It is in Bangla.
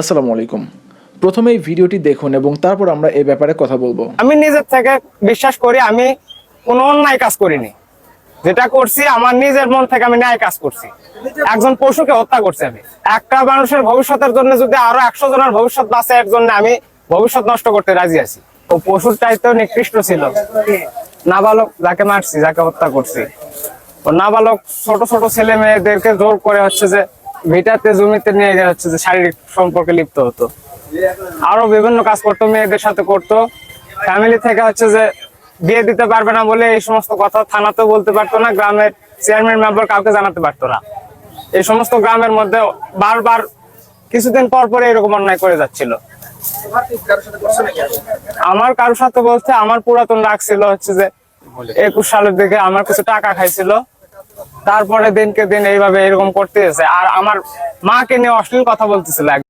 আসসালামু আলাইকুম। প্রথমে এই ভিডিওটি দেখুন এবং তারপর আমরা এই ব্যাপারে কথা বলব। আমি নিজের থেকে বিশ্বাস করি আমি কোনো অন্যায় কাজ করিনি। যেটা করছি, আমার নিজের মন থেকে আমি ন্যায় কাজ করছি। একজন পশুকে হত্যা করছি আমি। একটা মানুষের ভবিষ্যতের জন্য যদি আরও একশো জনের ভবিষ্যৎ বাঁচে, এর জন্য আমি ভবিষ্যৎ নষ্ট করতে রাজি আছি। ও পশুর চাইতেও নিকৃষ্ট ছিল। নাবালক যাকে মারছি, যাকে হত্যা করছি। ও নাবালক ছোট ছোট ছেলে মেয়েদেরকে জোর করে হচ্ছে যে ভিটাতে জমিতে নিয়ে হচ্ছে যে শারীরিক সম্পর্কে লিপ্ত হতো। আরও বিভিন্ন কাজ করতো, মেয়েদের সাথে করতো। ফ্যামিলি থেকে হচ্ছে যে বিয়ে দিতে পারবে না বলে এই সমস্ত কথা থানাতেও বলতে পারতো না, গ্রামের চেয়ারম্যান মেম্বার কাউকে জানাতে পারতো না। এই সমস্ত গ্রামের মধ্যে বারবার কিছুদিন পর পরে এরকম অন্যায় করে যাচ্ছিল। আমার কারোর সাথে বলতে আমার পুরাতন রাগ ছিল হচ্ছে যে একুশ সালের দিকে আমার কিছু টাকা খাইছিল। তারপরে দিনকে দিন এইভাবে এরকম করতেছে। আর আমার মাকে নিয়ে অশ্লীল কথা বলতেছিল